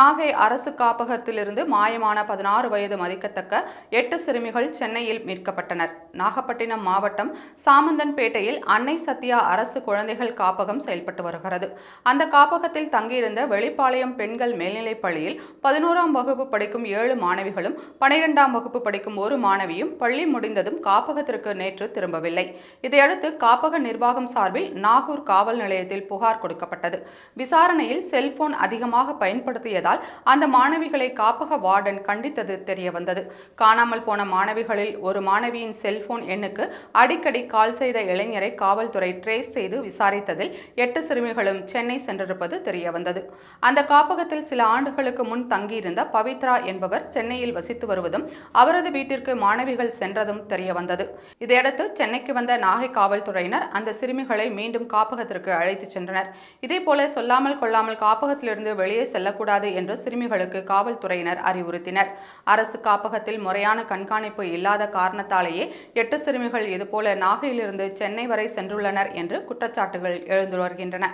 நாகை அரசு காப்பகத்திலிருந்து மாயமான பதினாறு வயது மதிக்கத்தக்க எட்டு சிறுமிகள் சென்னையில் மீட்கப்பட்டனர். நாகப்பட்டினம் மாவட்டம் சாமந்தன்பேட்டையில் அன்னை சத்யா அரசு குழந்தைகள் காப்பகம் செயல்பட்டு வருகிறது. அந்த காப்பகத்தில் தங்கியிருந்த வெளிப்பாளையம் பெண்கள் மேல்நிலைப் பள்ளியில் பதினோராம் வகுப்பு படிக்கும் ஏழு மாணவிகளும் பனிரெண்டாம் வகுப்பு படிக்கும் ஒரு மாணவியும் பள்ளி முடிந்ததும் காப்பகத்திற்கு நேற்று திரும்பவில்லை. இதையடுத்து காப்பக நிர்வாகம் சார்பில் நாகூர் காவல் நிலையத்தில் புகார் கொடுக்கப்பட்டது. விசாரணையில் செல்போன் அதிகமாக பயன்படுத்தியதால் இருந்ததால் அந்த மாணவிகளை காப்பக வார்டன் கண்டித்தது தெரிய வந்தது காணாமல் போன மாணவிகளில் ஒரு மாணவியின் செல்போன் எண்ணுக்கு அடிக்கடி கால் செய்த இளைஞரை காவல்துறை ட்ரேஸ் செய்து விசாரித்ததில் எட்டு சிறுமிகளும் சென்னை சென்றிருப்பது தெரிய வந்தது அந்த காப்பகத்தில் சில ஆண்டுகளுக்கு முன் தங்கியிருந்த பவித்ரா என்பவர் சென்னையில் வசித்து வருவதும் அவரது வீட்டிற்கு மாணவிகள் சென்றதும் தெரிய வந்தது இதையடுத்து சென்னைக்கு வந்த நாகை காவல்துறையினர் அந்த சிறுமிகளை மீண்டும் காப்பகத்திற்கு அழைத்துச் சென்றனர். இதேபோல சொல்லாமல் கொள்ளாமல் காப்பகத்திலிருந்து வெளியே செல்லக்கூடாது என்று சிறுமிகளுக்கு காவல்துறையினர் அறிவுறுத்தினர். அரசு காப்பகத்தில் முறையான கண்காணிப்பு இல்லாத காரணத்தாலேயே எட்டு சிறுமிகள் இதுபோல நாகையிலிருந்து சென்னை வரை சென்றுள்ளனர் என்று குற்றச்சாட்டுகள் எழுந்து வருகின்றன.